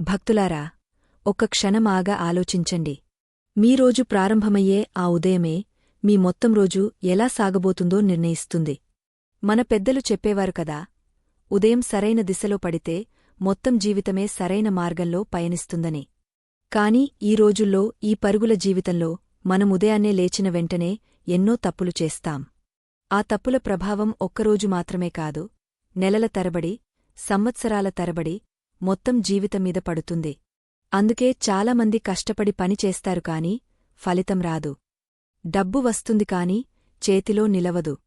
భక్తులారా ఒక్క క్షణమాగా ఆలోచించండి. మీ రోజు ప్రారంభమయ్యే ఆ ఉదయమే మీ మొత్తం రోజు ఎలా సాగబోతుందో నిర్ణయిస్తుంది. మన పెద్దలు చెప్పేవారు కదా ఉదయం సరైన దిశలో పడితే మొత్తం జీవితమే సరైన మార్గంలో పయనిస్తుందని. కాని ఈ రోజుల్లో ఈ పరుగుల జీవితంలో మనం ఉదయాన్నే లేచిన వెంటనే ఎన్నో తప్పులు చేస్తాం. ఆ తప్పుల ప్రభావం ఒక్కరోజు మాత్రమే కాదు నెలల తరబడి సంవత్సరాల తరబడి మొత్తం జీవితమీద పడుతుంది. అందుకే చాలామంది కష్టపడి పని చేస్తారు కాని ఫలితం రాదు. డబ్బు వస్తుంది కాని చేతిలో నిలవదు.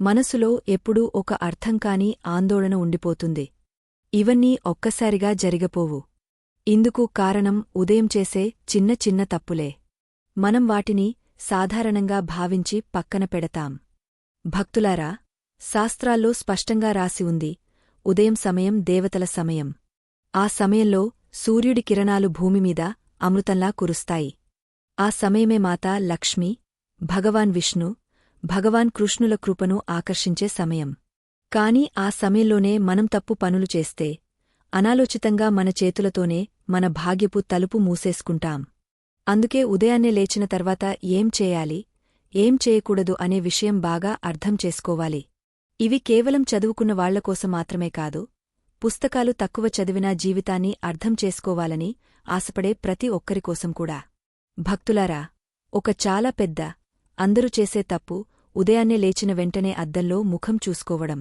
మనసులో ఎప్పుడూ ఒక అర్థంకాని ఆందోళన ఉండిపోతుంది. ఇవన్నీ ఒక్కసారిగా జరిగపోవు. ఇందుకు కారణం ఉదయం చేసే చిన్న చిన్న తప్పులే. మనం వాటిని సాధారణంగా భావించి పక్కన పెడతాం. భక్తులారా శాస్త్రాల్లో స్పష్టంగా రాసి ఉంది ఉదయం సమయం దేవతల సమయం. ఆ సమయంలో సూర్యుడి కిరణాలు భూమిమీద అమృతంలా కురుస్తాయి. ఆ సమయమే మాతా లక్ష్మి భగవాన్ విష్ణు భగవాన్ కృష్ణుల కృపను ఆకర్షించే సమయం. కాని ఆ సమయంలోనే మనం తప్పు పనులు చేస్తే అనాలోచితంగా మన చేతులతోనే మన భాగ్యపు తలుపు మూసేసుకుంటాం. అందుకే ఉదయాన్నే లేచిన తర్వాత ఏం చేయాలి ఏం చేయకూడదు అనే విషయం బాగా అర్థం చేసుకోవాలి. ఇవి కేవలం చదువుకున్న వాళ్ళకోసం మాత్రమే కాదు పుస్తకాలు తక్కువ చదివినా జీవితాన్ని అర్థం చేసుకోవాలని ఆశపడే ప్రతి ఒక్కరికోసం కూడా. భక్తులారా ఒక చాలా పెద్ద అందరూ చేసే తప్పు ఉదయాన్నే లేచిన వెంటనే అద్దంలో ముఖం చూసుకోవడం.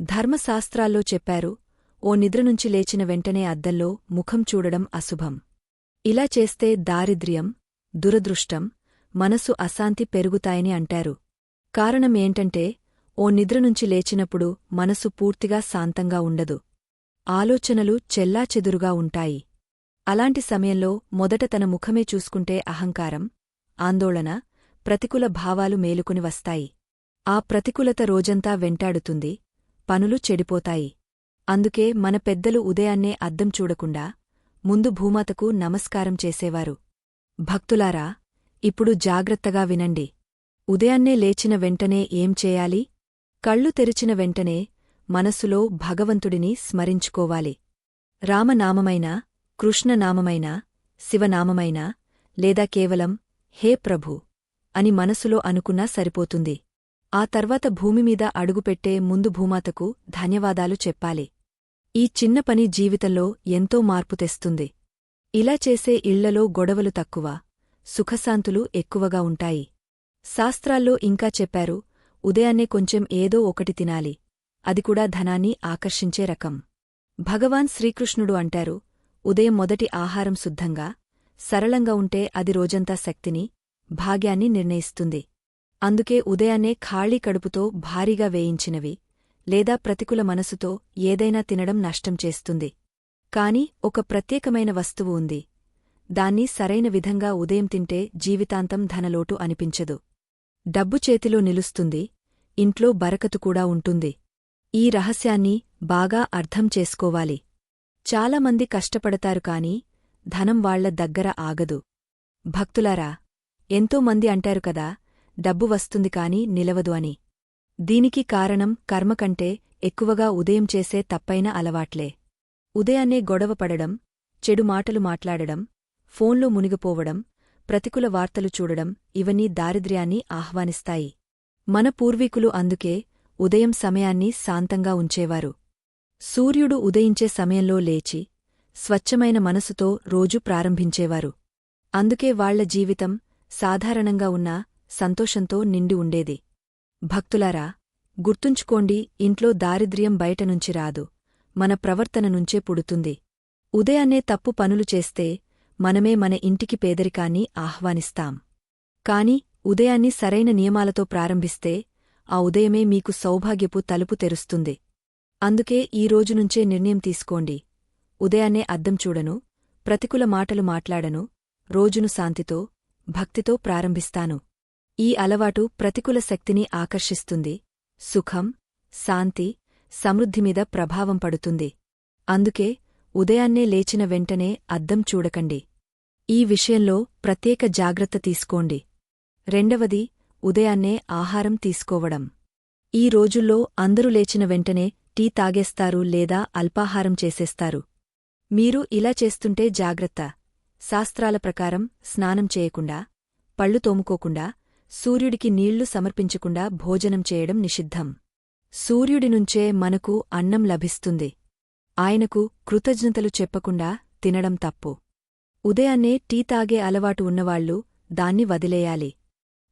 ధర్మశాస్త్రాల్లో చెప్పారు ఓ నిద్రనుంచి లేచిన వెంటనే అద్దంలో ముఖం చూడడం అశుభం. ఇలా చేస్తే దారిద్ర్యం దురదృష్టం మనసు అశాంతి పెరుగుతాయని అంటారు. కారణం ఏంటంటే ఓ నిద్రనుంచి లేచినప్పుడు మనసు పూర్తిగా శాంతంగా ఉండదు. ఆలోచనలు చెల్లాచెదురుగా ఉంటాయి. అలాంటి సమయంలో మొదట తన ముఖమే చూసుకుంటే అహంకారం ఆందోళన ప్రతికూల భావాలు మేలుకుని వస్తాయి. ఆ ప్రతికూలత రోజంతా వెంటాడుతుంది పనులు చెడిపోతాయి. అందుకే మన పెద్దలు ఉదయాన్నే అద్దం చూడకుండా ముందు భూమాతకు నమస్కారం చేసేవారు. భక్తులారా ఇప్పుడు జాగ్రత్తగా వినండి. ఉదయాన్నే లేచిన వెంటనే ఏం చేయాలి? కళ్ళు తెరిచిన వెంటనే మనసులో భగవంతుడిని స్మరించుకోవాలి. రామనామమైనా కృష్ణనామమైనా శివనామమైనా లేదా కేవలం హే ప్రభూ అని మనసులో అనుకున్నా సరిపోతుంది. ఆ తర్వాత భూమిమీద అడుగుపెట్టే ముందు భూమాతకు ధన్యవాదాలు చెప్పాలి. ఈ చిన్న పని జీవితంలో ఎంతో మార్పు తెస్తుంది. ఇలా చేసే ఇళ్ళలో గొడవలు తక్కువ సుఖశాంతులు ఎక్కువగా ఉంటాయి. శాస్త్రాల్లో ఇంకా చెప్పారు ఉదయాన్నే కొంచెం ఏదో ఒకటి తినాలి. అది కూడా ధనాన్ని ఆకర్షించే రకం. భగవాన్ శ్రీకృష్ణుడు అంటారు ఉదయం మొదటి ఆహారం శుద్ధంగా సరళంగా ఉంటే అది రోజంతా శక్తిని భాగ్యాన్ని నిర్ణయిస్తుంది. అందుకే ఉదయాన్నే ఖాళీ కడుపుతో భారీగా వేయించినవి లేదా ప్రతికూల మనసుతో ఏదైనా తినడం నష్టం చేస్తుంది. కాని ఒక ప్రత్యేకమైన వస్తువు ఉంది. దాన్ని సరైన విధంగా ఉదయం తింటే జీవితాంతం ధనలోటు అనిపించదు. డబ్బు చేతిలో నిలుస్తుంది ఇంట్లో బరకతు కూడా ఉంటుంది. ఈ రహస్యాన్ని బాగా అర్థం చేసుకోవాలి. చాలామంది కష్టపడతారు కాని ధనం వాళ్ళ దగ్గర ఆగదు. భక్తులారా ఎంతోమంది అంటారు కదా డబ్బు వస్తుంది కాని నిలవదు అని. దీనికి కారణం కర్మకంటే ఎక్కువగా ఉదయం చేసే తప్పైన అలవాట్లే. ఉదయాన్నే గొడవపడడం చెడు మాటలు మాట్లాడడం ఫోన్లో మునిగిపోవడం ప్రతికూల వార్తలు చూడడం ఇవన్నీ దారిద్ర్యాన్ని ఆహ్వానిస్తాయి. మన పూర్వీకులు అందుకే ఉదయం సమయాన్ని శాంతంగా ఉంచేవారు. సూర్యుడు ఉదయించే సమయంలో లేచి స్వచ్ఛమైన మనసుతో రోజు ప్రారంభించేవారు. అందుకే వాళ్ళ జీవితం సాధారణంగా ఉన్నా సంతోషంతో నిండి ఉండేది. భక్తులారా గుర్తుంచుకోండి ఇంట్లో దారిద్ర్యం బయటనుంచి రాదు మన ప్రవర్తన నుంచే పుడుతుంది. ఉదయాన్నే తప్పు పనులు చేస్తే మనమే మన ఇంటికి పేదరికాన్ని ఆహ్వానిస్తాం. కాని ఉదయాన్ని సరైన నియమాలతో ప్రారంభిస్తే ఆ ఉదయమే మీకు సౌభాగ్యపు తలుపు తెరుస్తుంది. అందుకే ఈ రోజునుంచే నిర్ణయం తీసుకోండి. ఉదయాన్నే అద్దం చూడను ప్రతికూల మాటలు మాట్లాడను రోజును శాంతితో భక్తితో ప్రారంభిస్తాను. ఈ అలవాటు ప్రతికూల శక్తిని ఆకర్షిస్తుంది సుఖం శాంతి సమృద్ధిమీద ప్రభావం పడుతుంది. అందుకే ఉదయాన్నే లేచిన వెంటనే అద్దం చూడకండి. ఈ విషయంలో ప్రత్యేక జాగ్రత్త తీసుకోండి. రెండవది ఉదయాన్నే ఆహారం తీసుకోవడం. ఈ రోజుల్లో అందరూ లేచిన వెంటనే టీ తాగేస్తారు లేదా అల్పాహారం చేసేస్తారు. మీరు ఇలా చేస్తుంటే జాగ్రత్త. శాస్త్రాల ప్రకారం స్నానం చేయకుండా పళ్ళు తోముకోకుండా సూర్యుడికి నీళ్ళు సమర్పించకుండా భోజనం చేయడం నిషిద్ధం. సూర్యుడి నుంచే మనకు అన్నం లభిస్తుంది. ఆయనకు కృతజ్ఞతలు చెప్పకుండా తినడం తప్పు. ఉదయాన్నే టీ తాగే అలవాటు ఉన్నవాళ్ళు దాన్ని వదిలేయాలి.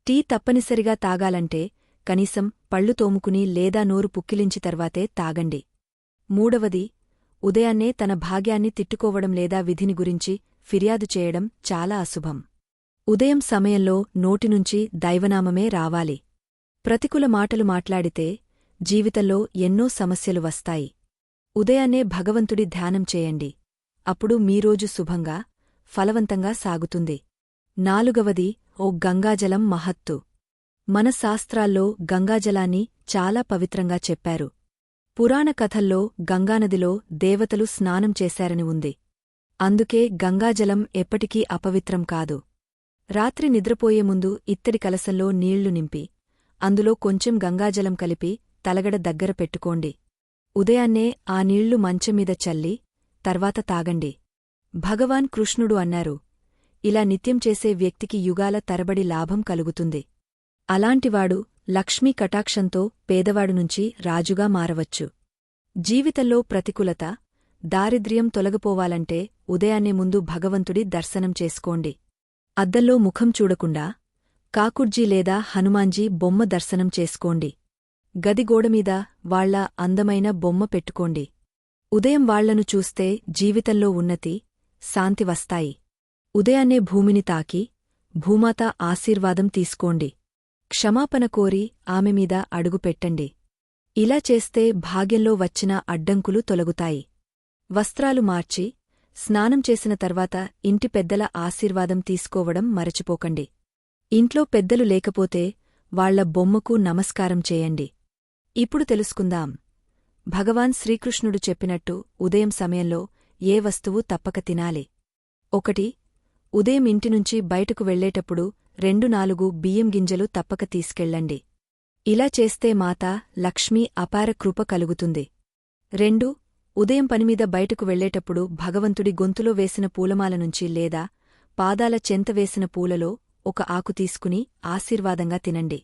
టీ తప్పనిసరిగా తాగాలంటే కనీసం పళ్ళు తోముకుని లేదా నోరు పుక్కిలించి తర్వాతే తాగండి. మూడవది ఉదయాన్నే తన భాగ్యాన్ని తిట్టుకోవడం లేదా విధిని గురించి ఫిర్యాదు చేయడం చాలా అశుభం. ఉదయం సమయంలో నోటినుంచి దైవనామమే రావాలి. ప్రతికూల మాటలు మాట్లాడితే జీవితంలో ఎన్నో సమస్యలు వస్తాయి. ఉదయాన్నే భగవంతుడి ధ్యానం చేయండి. అప్పుడు మీరోజు శుభంగా ఫలవంతంగా సాగుతుంది. నాలుగవది ఓ గంగాజలం మహత్తు. మన శాస్త్రాల్లో గంగాజలాన్ని చాలా పవిత్రంగా చెప్పారు. పురాణ కథల్లో గంగానదిలో దేవతలు స్నానం చేశారని ఉంది. అందుకే గంగాజలం ఎప్పటికీ అపవిత్రం కాదు. రాత్రి నిద్రపోయే ముందు ఇత్తడి కలసంలో నీళ్ళు నింపి అందులో కొంచెం గంగాజలం కలిపి తలగడ దగ్గర పెట్టుకోండి. ఉదయాన్నే ఆ నీళ్ళు మంచమీద చల్లి తర్వాత తాగండి. భగవాన్ కృష్ణుడు అన్నారు ఇలా నిత్యం చేసే వ్యక్తికి యుగాల తరబడి లాభం కలుగుతుంది. అలాంటివాడు లక్ష్మీ కటాక్షంతో పేదవాడు నుంచి రాజుగా మారవచ్చు. జీవితంలో ప్రతికూలత దారిద్ర్యం తొలగిపోవాలంటే ఉదయాన్నే ముందు భగవంతుడి దర్శనం చేసుకోండి. అద్దంలో ముఖం చూడకుండా కాకుర్జీ లేదా హనుమాన్జీ బొమ్మ దర్శనం చేసుకోండి. గదిగోడమీద వాళ్ళ అందమైన బొమ్మ పెట్టుకోండి. ఉదయం వాళ్ళను చూస్తే జీవితంలో ఉన్నతి శాంతి వస్తాయి. ఉదయాన్నే భూమిని తాకి భూమాత ఆశీర్వాదం తీసుకోండి. క్షమాపణ కోరి ఆమె మీద అడుగుపెట్టండి ఇలా చేస్తే భాగ్యంలో వచ్చిన అడ్డంకులు తొలగుతాయి. వస్త్రాలు మార్చి స్నానం చేసిన తర్వాత ఇంటి పెద్దల ఆశీర్వాదం తీసుకోవడం మరచిపోకండి. ఇంట్లో పెద్దలు లేకపోతే వాళ్ళ బొమ్మకు నమస్కారం చేయండి. ఇప్పుడు తెలుసుకుందాం. భగవాన్ శ్రీకృష్ణుడు చెప్పినట్టు ఉదయం సమయంలో ఏ వస్తువు తప్పక తినాలి. ఒకటి ఉదయం ఇంటినుంచి బయటకు వెళ్ళేటప్పుడు రెండు నాలుగు బియ్యం గింజలు తప్పక తీసుకెళ్ళండి. ఇలా చేస్తే మాత లక్ష్మీ అపార కృప కలుగుతుంది. రెండు ఉదయం పనిమీద బయటకు వెళ్ళేటప్పుడు భగవంతుడి గొంతులో వేసిన పూలమాల నుంచి లేదా పాదాల చెంత వేసిన పూలలో ఒక ఆకు తీసుకుని ఆశీర్వాదంగా తినండి.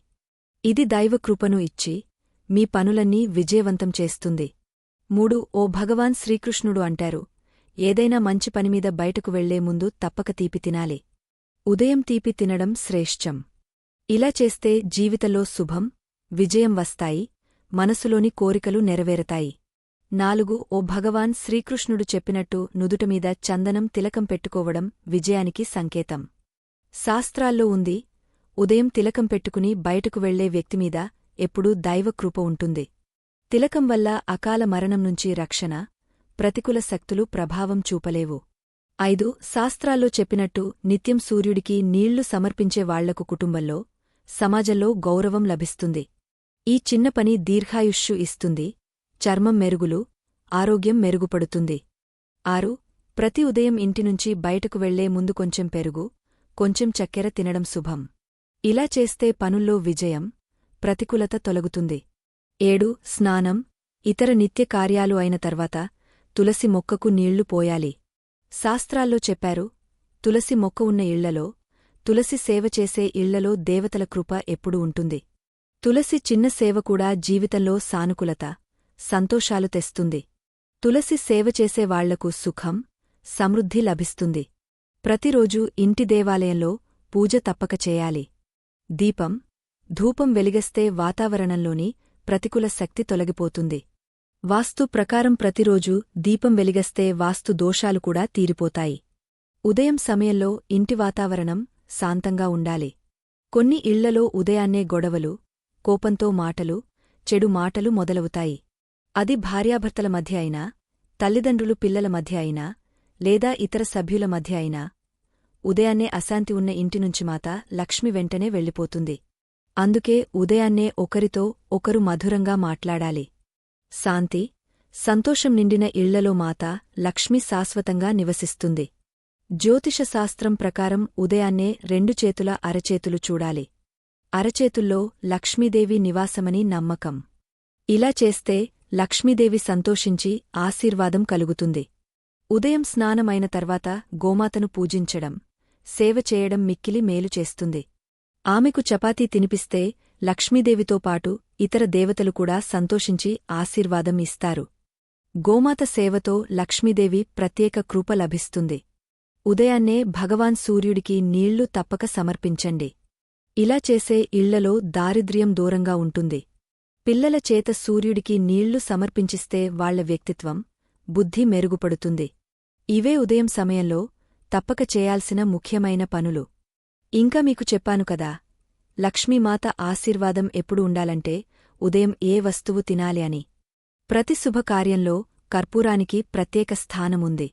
ఇది దైవకృపను ఇచ్చి మీ పనులన్నీ విజయవంతం చేస్తుంది. మూడు ఓ భగవాన్ శ్రీకృష్ణుడు అంటారు ఏదైనా మంచి పనిమీద బయటకు వెళ్ళే ముందు తప్పక తీపి తినాలి. ఉదయం తీపి తినడం శ్రేష్టం. ఇలా చేస్తే జీవితంలో శుభం విజయం వస్తాయి మనసులోని కోరికలు నెరవేరతాయి. నాలుగు ఓ భగవాన్ శ్రీకృష్ణుడు చెప్పినట్టు నుదుటమీద చందనం తిలకం పెట్టుకోవడం విజయానికి సంకేతం. శాస్త్రాల్లో ఉంది ఉదయం తిలకం పెట్టుకుని బయటకు వెళ్ళే వ్యక్తిమీద ఎప్పుడూ దైవకృప ఉంటుంది. తిలకం వల్ల అకాల మరణం నుంచి రక్షణ ప్రతికూల శక్తులు ప్రభావం చూపలేవు. ఐదు శాస్త్రాల్లో చెప్పినట్టు నిత్యం సూర్యుడికి నీళ్ళు సమర్పించే వాళ్ళకు కుటుంబంలో సమాజంలో గౌరవం లభిస్తుంది. ఈ చిన్న పని దీర్ఘాయుష్షు ఇస్తుంది చర్మం మెరుగులు ఆరోగ్యం మెరుగుపడుతుంది. ఆరు ప్రతి ఉదయం ఇంటినుంచి బయటకు వెళ్ళే ముందు కొంచెం పెరుగు కొంచెం చక్కెర తినడం శుభం. ఇలా చేస్తే పనుల్లో విజయం ప్రతికూలత తొలగుతుంది. ఏడు స్నానం ఇతర నిత్య కార్యాలు అయిన తర్వాత తులసి మొక్కకు నీళ్ళు పోయాలి. శాస్త్రాల్లో చెప్పారు తులసి మొక్క ఉన్న ఇళ్ళలో తులసి సేవ చేసే ఇళ్ళలో దేవతల కృప ఎప్పుడూ ఉంటుంది. తులసి చిన్న సేవ కూడా జీవితంలో సానుకూలత సంతోషాలు తెస్తుంది. తులసి సేవ చేసేవాళ్ళకు సుఖం సమృద్ధి లభిస్తుంది. ప్రతిరోజూ ఇంటి దేవాలయంలో పూజ తప్పక చేయాలి. దీపం ధూపం వెలిగస్తే వాతావరణంలోని ప్రతికూల శక్తి తొలగిపోతుంది. వాస్తు ప్రకారం ప్రతిరోజూ దీపం వెలిగస్తే వాస్తు దోషాలు కూడా తీరిపోతాయి. ఉదయం సమయంలో ఇంటి వాతావరణం శాంతంగా ఉండాలి. కొన్ని ఇళ్ళలో ఉదయాన్నే గొడవలు కోపంతో మాటలు చెడు మాటలు మొదలవుతాయి. అది భార్యాభర్తల మధ్య అయినా తల్లిదండ్రులు పిల్లల మధ్య అయినా లేదా ఇతర సభ్యుల మధ్య అయినా ఉదయాన్నే అశాంతి ఉన్న ఇంటినుంచి మాత లక్ష్మి వెంటనే వెళ్ళిపోతుంది. అందుకే ఉదయాన్నే ఒకరితో ఒకరు మధురంగా మాట్లాడాలి. శాంతి సంతోషం నిండిన ఇళ్ళలో మాత లక్ష్మి శాశ్వతంగా నివసిస్తుంది. జ్యోతిషశాస్త్రం ప్రకారం ఉదయాన్నే రెండు చేతుల అరచేతులు చూడాలి. అరచేతుల్లో లక్ష్మీదేవి నివాసమని నమ్మకం. ఇలా చేస్తే లక్ష్మీదేవి సంతోషించి ఆశీర్వాదం కలుగుతుంది. ఉదయం స్నానమైన తర్వాత గోమాతను పూజించడం సేవ చేయడం మిక్కిలి మేలు చేస్తుంది. ఆమెకు చపాతీ తినిపిస్తే లక్ష్మీదేవితో పాటు ఇతర దేవతలు కూడా సంతోషించి ఆశీర్వాదం ఇస్తారు. గోమాత సేవతో లక్ష్మీదేవి ప్రత్యేక కృప లభిస్తుంది. ఉదయాన్నే భగవాన్ సూర్యుడికి నీళ్ళు తప్పక సమర్పించండి. ఇలా చేసే ఇళ్ళలో దారిద్ర్యం దూరంగా ఉంటుంది. పిల్లల చేత సూర్యుడికి నీళ్ళు సమర్పించిస్తే వాళ్ళ వ్యక్తిత్వం బుద్ధి మెరుగుపడుతుంది. ఇవే ఉదయం సమయంలో తప్పక చేయాల్సిన ముఖ్యమైన పనులు. ఇంకా మీకు చెప్పాను కదా లక్ష్మీమాత ఆశీర్వాదం ఎప్పుడు ఉండాలంటే ఉదయం ఏ వస్తువు తినాలి అని. ప్రతి శుభకార్యంలో కర్పూరానికి ప్రత్యేక స్థానముంది.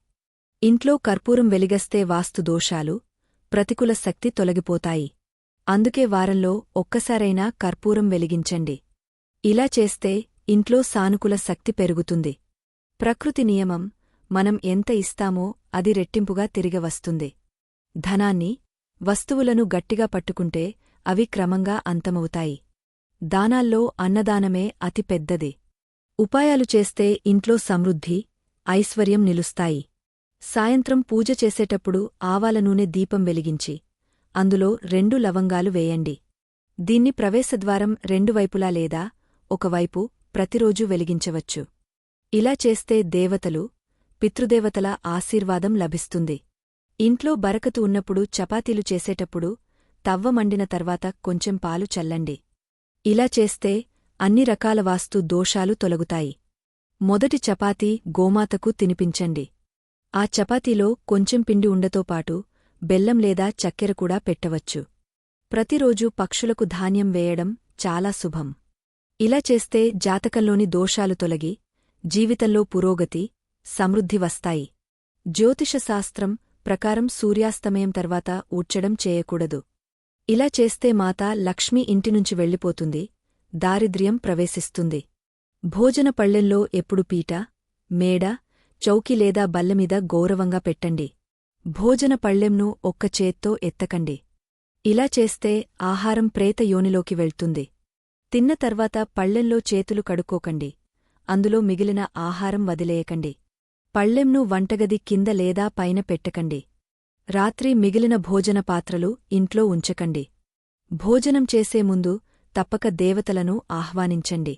ఇంట్లో కర్పూరం వెలిగస్తే వాస్తు దోషాలు ప్రతికూల శక్తి తొలగిపోతాయి. అందుకే వారంలో ఒక్కసారైనా కర్పూరం వెలిగించండి. ఇలా చేస్తే ఇంట్లో సానుకూల శక్తి పెరుగుతుంది. ప్రకృతి నియమం మనం ఎంత ఇస్తామో అది రెట్టింపుగా తిరిగి వస్తుంది. ధనాన్ని వస్తువులను గట్టిగా పట్టుకుంటే అవి క్రమంగా అంతమవుతాయి. దానాల్లో అన్నదానమే అతి పెద్దది. ఉపాయాలు చేస్తే ఇంట్లో సమృద్ధి ఐశ్వర్యం నిలుస్తాయి. సాయంత్రం పూజ చేసేటప్పుడు ఆవాల నూనె దీపం వెలిగించి అందులో రెండు లవంగాలు వేయండి. దీన్ని ప్రవేశద్వారం రెండు వైపులా లేదా ఒకవైపు ప్రతిరోజూ వెలిగించవచ్చు. ఇలా చేస్తే దేవతలు పితృదేవతల ఆశీర్వాదం లభిస్తుంది. ఇంట్లో బరకతు ఉన్నప్పుడు చపాతీలు చేసేటప్పుడు తవ్వ మండిన తర్వాత కొంచెం పాలు చల్లండి. ఇలా చేస్తే అన్ని రకాల వాస్తు దోషాలు తొలగుతాయి. మొదటి చపాతీ గోమాతకు తినిపించండి. ఆ చపాతీలో కొంచెం పిండి ఉండతో పాటు బెల్లం లేదా చక్కెర కూడా పెట్టవచ్చు. ప్రతిరోజూ పక్షులకు ధాన్యం వేయడం చాలా శుభం. ఇలా చేస్తే జాతకంలోని దోషాలు తొలగి జీవితంలో పురోగతి సమృద్ధి వస్తాయి. జ్యోతిషశాస్త్రం ప్రకారం సూర్యాస్తమయం తర్వాత ఊడ్చడం చేయకూడదు. ఇలా చేస్తే మాత లక్ష్మి ఇంటినుంచి వెళ్ళిపోతుంది దారిద్ర్యం ప్రవేశిస్తుంది. భోజన పళ్ళెంలో ఎప్పుడు పీట మేడ చౌకి లేదా బల్లమీద గౌరవంగా పెట్టండి. భోజన పళ్ళెంను ఒక్క చేత్తో ఎత్తకండి. ఇలా చేస్తే ఆహారం ప్రేత యోనిలోకి వెళ్తుంది. తిన్న తర్వాత పళ్ళెంలో చేతులు కడుక్కోకండి. అందులో మిగిలిన ఆహారం వదిలేయకండి. పళ్ళెంను వంటగది కింద లేదా పైన పెట్టకండి. రాత్రి మిగిలిన భోజన పాత్రలు ఇంట్లో ఉంచకండి. భోజనం చేసే ముందు తప్పక దేవతలను ఆహ్వానించండి.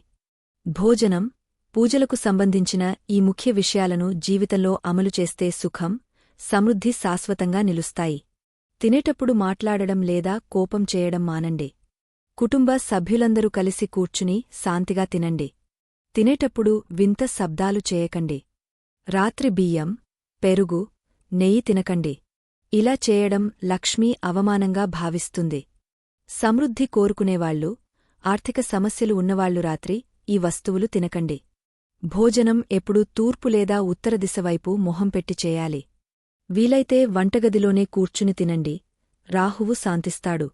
భోజనం పూజలకు సంబంధించిన ఈ ముఖ్య విషయాలను జీవితంలో అమలు చేస్తే సుఖం సమృద్ధి శాశ్వతంగా నిలుస్తాయి. తినేటప్పుడు మాట్లాడడం లేదా కోపం చేయడం మానండి. కుటుంబ సభ్యులందరూ కలిసి కూర్చుని శాంతిగా తినండి. తినేటప్పుడు వింత శబ్దాలు చేయకండి. రాత్రి బియ్యం పెరుగు నెయ్యి తినకండి. ఇలా చేయడం లక్ష్మీ అవమానంగా భావిస్తుంది. సమృద్ధి కోరుకునేవాళ్ళు ఆర్థిక సమస్యలు ఉన్నవాళ్ళు రాత్రి ఈ వస్తువులు తినకండి. భోజనం ఎప్పుడూ తూర్పు లేదా ఉత్తర దిశవైపు మొహం పెట్టి చేయాలి. వీలైతే వంటగదిలోనే కూర్చుని తినండి. రాహువు శాంతిస్తాడు.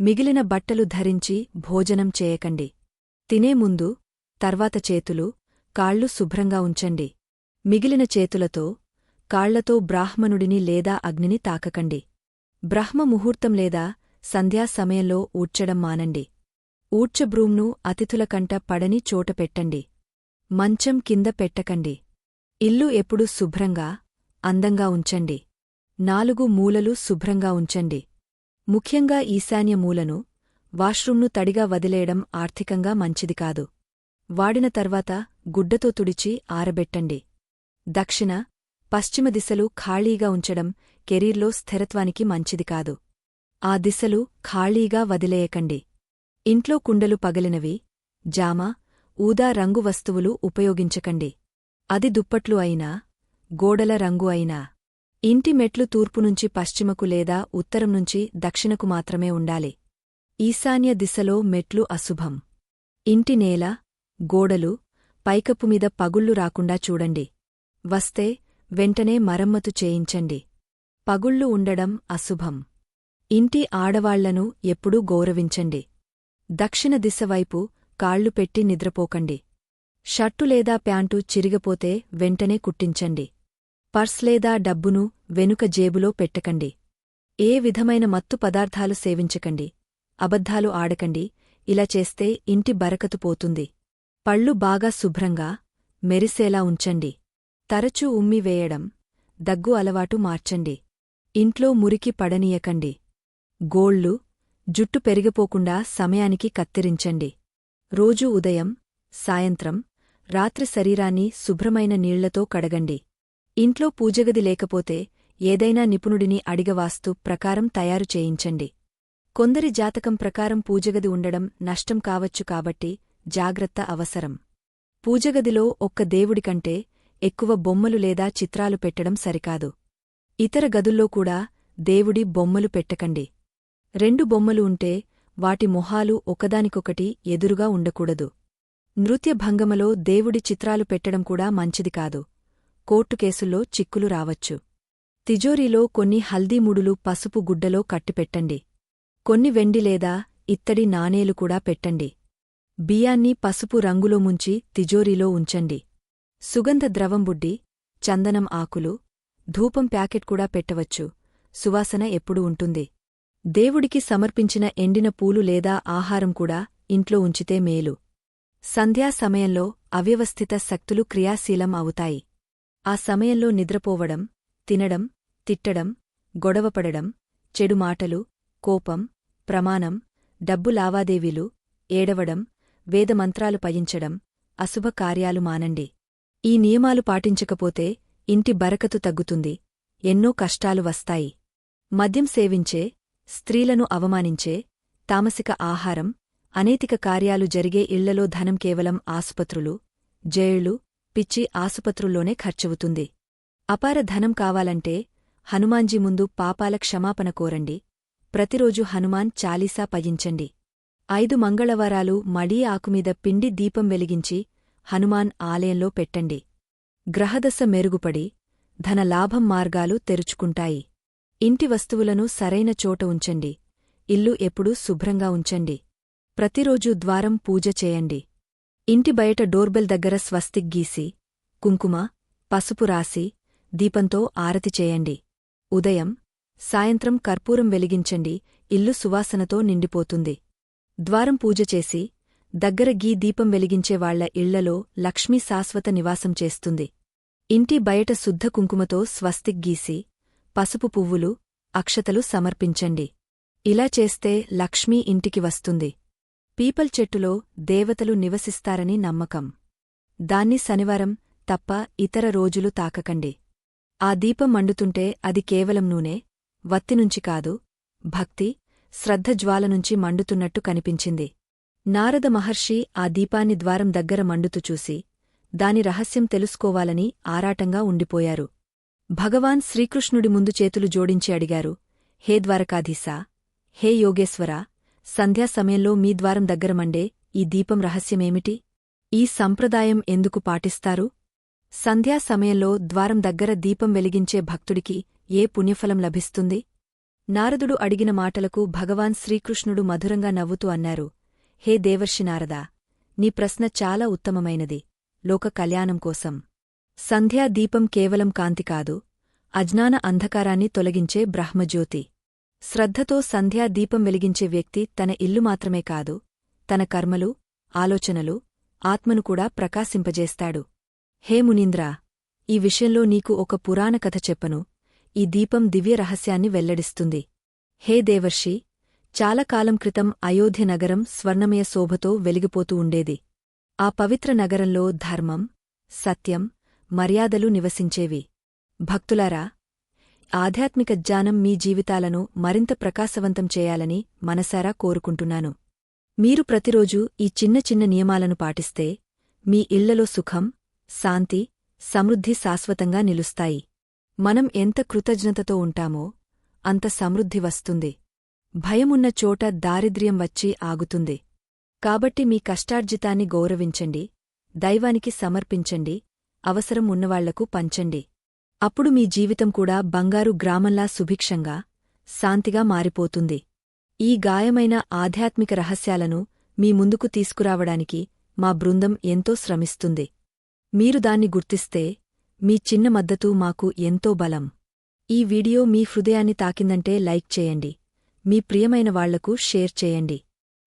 మిగిలిన బట్టలు ధరించి భోజనం చేయకండి. తినే ముందు తర్వాత చేతులు కాళ్ళు శుభ్రంగా ఉంచండి. మిగిలిన చేతులతో కాళ్ళతో బ్రాహ్మణుడిని లేదా అగ్నిని తాకకండి. బ్రహ్మ ముహూర్తం లేదా సంధ్యా సమయంలో ఊడ్చడం మానండి. ఊడ్చబ్రూమ్ను అతిథుల కంట పడని చోట పెట్టండి. మంచం కింద పెట్టకండి. ఇల్లు ఎప్పుడూ శుభ్రంగా అందంగా ఉంచండి. నాలుగు మూలలు శుభ్రంగా ఉంచండి. ముఖ్యంగా ఈశాన్య మూలను వాష్రూమ్ను తడిగా వదిలేయడం ఆర్థికంగా మంచిది కాదు. వాడిన తర్వాత గుడ్డతో తుడిచి ఆరబెట్టండి. దక్షిణ పశ్చిమ దిశలు ఖాళీగా ఉంచడం కెరీర్లో స్థిరత్వానికి మంచిది కాదు. ఆ దిశలు ఖాళీగా వదిలేయకండి. ఇంట్లో కుండలు పగలినవి జామ ఊదా రంగు వస్తువులు ఉపయోగించకండి. అది దుప్పట్లు అయినా గోడల రంగు అయినా. ఇంటి మెట్లు తూర్పునుంచి పశ్చిమకు లేదా ఉత్తరం నుంచి దక్షిణకు మాత్రమే ఉండాలి. ఈశాన్య దిశలో మెట్లు అశుభం. ఇంటి నేల గోడలు పైకప్పుమీద పగుళ్ళు రాకుండా చూడండి. వస్తే వెంటనే మరమ్మతు చేయించండి. పగుళ్ళు ఉండడం అశుభం. ఇంటి ఆడవాళ్ళను ఎప్పుడూ గౌరవించండి. దక్షిణ దిశవైపు కాళ్ళు పెట్టి నిద్రపోకండి. షర్టు లేదా ప్యాంటు చిరిగపోతే వెంటనే కుట్టించండి. పర్స్ లేదా డబ్బును వెనుక జేబులో పెట్టకండి. ఏ విధమైన మత్తు పదార్థాలు సేవించకండి. అబద్ధాలు ఆడకండి. ఇలా చేస్తే ఇంటి బరకతు పోతుంది. పళ్ళు బాగా శుభ్రంగా మెరిసేలా ఉంచండి. తరచూ ఉమ్మివేయడం దగ్గు అలవాటు మార్చండి. ఇంట్లో మురికి పడనీయకండి. గోళ్ళు జుట్టు పెరిగిపోకుండా సమయానికి కత్తిరించండి. రోజూ ఉదయం సాయంత్రం రాత్రి శరీరాన్ని శుభ్రమైన నీళ్ళతో కడగండి. ఇంట్లో పూజగది లేకపోతే ఏదైనా నిపుణుడిని అడిగవాస్తు ప్రకారం తయారు చేయించండి. కొందరి జాతకం ప్రకారం పూజగది ఉండడం నష్టం కావచ్చు కాబట్టి జాగ్రత్త అవసరం. పూజగదిలో ఒక్క దేవుడికంటే ఎక్కువ బొమ్మలు లేదా చిత్రాలు పెట్టడం సరికాదు. ఇతర గదుల్లో కూడా దేవుడి బొమ్మలు పెట్టకండి. రెండు బొమ్మలు ఉంటే వాటి మొహాలు ఒకదానికొకటి ఎదురుగా ఉండకూడదు. నృత్య భంగమలో దేవుడి చిత్రాలు పెట్టడం కూడా మంచిది కాదు. కోర్టు కేసుల్లో చిక్కులు రావచ్చు. తిజోరీలో కొన్ని హల్దీముడులు పసుపు గుడ్డలో కట్టిపెట్టండి. కొన్ని వెండి లేదా ఇత్తడి నాణేలు కూడా పెట్టండి. బియ్యాన్ని పసుపు రంగులో ముంచి తిజోరీలో ఉంచండి. సుగంధ ద్రవంబుడ్డి చందనం ఆకులు ధూపం ప్యాకెట్ కూడా పెట్టవచ్చు. సువాసన ఎప్పుడు ఉంటుంది. దేవుడికి సమర్పించిన ఎండిన పూలు లేదా ఆహారం కూడా ఇంట్లో ఉంచితే మేలు. సంధ్యా సమయంలో అవ్యవస్థిత శక్తులు క్రియాశీలం అవుతాయి. ఆ సమయంలో నిద్రపోవడం తినడం తిట్టడం గొడవపడడం చెడు మాటలు కోపం ప్రమాణం డబ్బు లావాదేవీలు ఏడవడం వేదమంత్రాలు పయించడం అశుభ కార్యాలు మానండి. ఈ నియమాలు పాటించకపోతే ఇంటి బరకతు తగ్గుతుంది. ఎన్నో కష్టాలు వస్తాయి. మద్యం సేవించే స్త్రీలను అవమానించే తామసిక ఆహారం అనేతిక కార్యాలు జరిగే ఇళ్ళలో ధనం కేవలం ఆసుపత్రులు జైళ్ళు పిచ్చి ఆసుపత్రుల్లోనే ఖర్చవుతుంది. అపార ధనం కావాలంటే హనుమాన్జీ ముందు పాపాల క్షమాపణ కోరండి. ప్రతిరోజు హనుమాన్ చాలీసా పయించండి. ఐదు మంగళవారాలు మడీ ఆకుమీద పిండి దీపం వెలిగించి హనుమాన్ ఆలయంలో పెట్టండి. గ్రహదశ మెరుగుపడి ధన లాభం మార్గాలు తెరుచుకుంటాయి. ఇంటి వస్తువులను సరైన చోట ఉంచండి. ఇల్లు ఎప్పుడూ శుభ్రంగా ఉంచండి. ప్రతిరోజూ ద్వారం పూజ చేయండి. ఇంటి బయట డోర్బెల్ దగ్గర స్వస్తిక్ గీసి కుంకుమ పసుపు రాసి దీపంతో ఆరతి చేయండి. ఉదయం సాయంత్రం కర్పూరం వెలిగించండి. ఇల్లు సువాసనతో నిండిపోతుంది. ద్వారం పూజ చేసి దగ్గర గీ దీపం వెలిగించేవాళ్ళ ఇళ్ళలో లక్ష్మీ శాశ్వత నివాసం చేస్తుంది. ఇంటి బయట శుద్ధ కుంకుమతో స్వస్తిక్ గీసి పసుపు పువ్వులు అక్షతలు సమర్పించండి. ఇలా చేస్తే లక్ష్మీ ఇంటికి వస్తుంది. పీపల్ చెట్టులో దేవతలు నివసిస్తారని నమ్మకం. దాన్ని శనివారం తప్ప ఇతర రోజులు తాకకండి. ఆ దీపం మండుతుంటే అది కేవలం నూనె వత్తినుంచి కాదు భక్తి శ్రద్ధజ్వాలనుంచి మండుతున్నట్టు కనిపించింది. నారద మహర్షి ఆ దీపాన్ని ద్వారం దగ్గర మండుతూ చూసి దాని రహస్యం తెలుసుకోవాలని ఆరాటంగా ఉండిపోయారు. భగవాన్ శ్రీకృష్ణుడి ముందు చేతులు జోడించి అడిగారు హే ద్వారకాధీశా హే యోగేశ్వరా సంధ్యా సమయంలో మీ ద్వారం దగ్గర మండే ఈ దీపం రహస్యమేమిటి? ఈ సంప్రదాయం ఎందుకు పాటిస్తారు? సంధ్యా సమయంలో ద్వారం దగ్గర దీపం వెలిగించే భక్తుడికి ఏ పుణ్యఫలం లభిస్తుంది? నారదుడు అడిగిన మాటలకు భగవాన్ శ్రీకృష్ణుడు మధురంగా నవ్వుతూ అన్నారు హే దేవర్షి నారదా నీ ప్రశ్న చాలా ఉత్తమమైనది. లోక కళ్యాణం కోసం. సంధ్యా దీపం కేవలం కాంతి కాదు అజ్ఞాన అంధకారాన్ని తొలగించే బ్రహ్మజ్యోతి. శ్రద్ధతో సంధ్యా దీపం వెలిగించే వ్యక్తి తన ఇల్లు మాత్రమే కాదు తన కర్మలు ఆలోచనలు ఆత్మను కూడా ప్రకాశింపజేస్తాడు. హే మునీంద్రా ఈ విషయంలో నీకు ఒక పురాణ కథ చెప్పను ఈ దీపం దివ్య రహస్యాన్ని వెల్లడిస్తుంది. హే దేవర్షి చాలాకాలం క్రితం అయోధ్య నగరం స్వర్ణమయ శోభతో వెలిగిపోతూ ఉండేది. ఆ పవిత్ర నగరంలో ధర్మం సత్యం మర్యాదలు నివసించేవి. భక్తులారా ఆధ్యాత్మిక జ్ఞానం మీ జీవితాలను మరింత ప్రకాశవంతం చేయాలని మనసారా కోరుకుంటున్నాను. మీరు ప్రతిరోజూ ఈ చిన్న చిన్న నియమాలను పాటిస్తే మీ ఇళ్ళలో సుఖం శాంతి సమృద్ధి శాశ్వతంగా నిలుస్తాయి. మనం ఎంత కృతజ్ఞతతో ఉంటామో అంత సమృద్ధి వస్తుంది. భయమున్న చోట దారిద్ర్యం వచ్చి ఆగుతుంది. కాబట్టి మీ కష్టార్జితాన్ని గౌరవించండి దైవానికి సమర్పించండి అవసరం ఉన్నవాళ్ళకు పంచండి. అప్పుడు మీ జీవితం కూడా బంగారు గ్రామంలా సుభిక్షంగా శాంతిగా మారిపోతుంది. ఈ గాయమైన ఆధ్యాత్మిక రహస్యాలను మీ ముందుకు తీసుకురావడానికి మా బృందం ఎంతో శ్రమిస్తుంది. మీరు దాన్ని గుర్తిస్తే మీ చిన్న మద్దతు మాకు ఎంతో బలం. ఈ వీడియో మీ హృదయాన్ని తాకిందంటే లైక్ చేయండి. మీ ప్రియమైన వాళ్ళకు షేర్ చేయండి.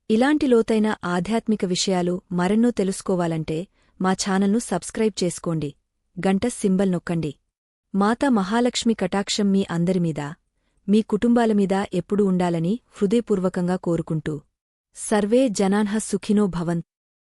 ఇలాంటి లోతైన ఆధ్యాత్మిక విషయాలు మరెన్నో తెలుసుకోవాలంటే మా ఛానల్ను సబ్స్క్రైబ్ చేసుకోండి. గంట సింబల్ నొక్కండి. మాతా మహాలక్ష్మి కటాక్షం మీ అందరిమీద మీ కుటుంబాల మీద ఎప్పుడు ఉండాలని హృదయపూర్వకంగా కోరుకుంటూ. సర్వే జనాన్హ సుఖినో భవంత్.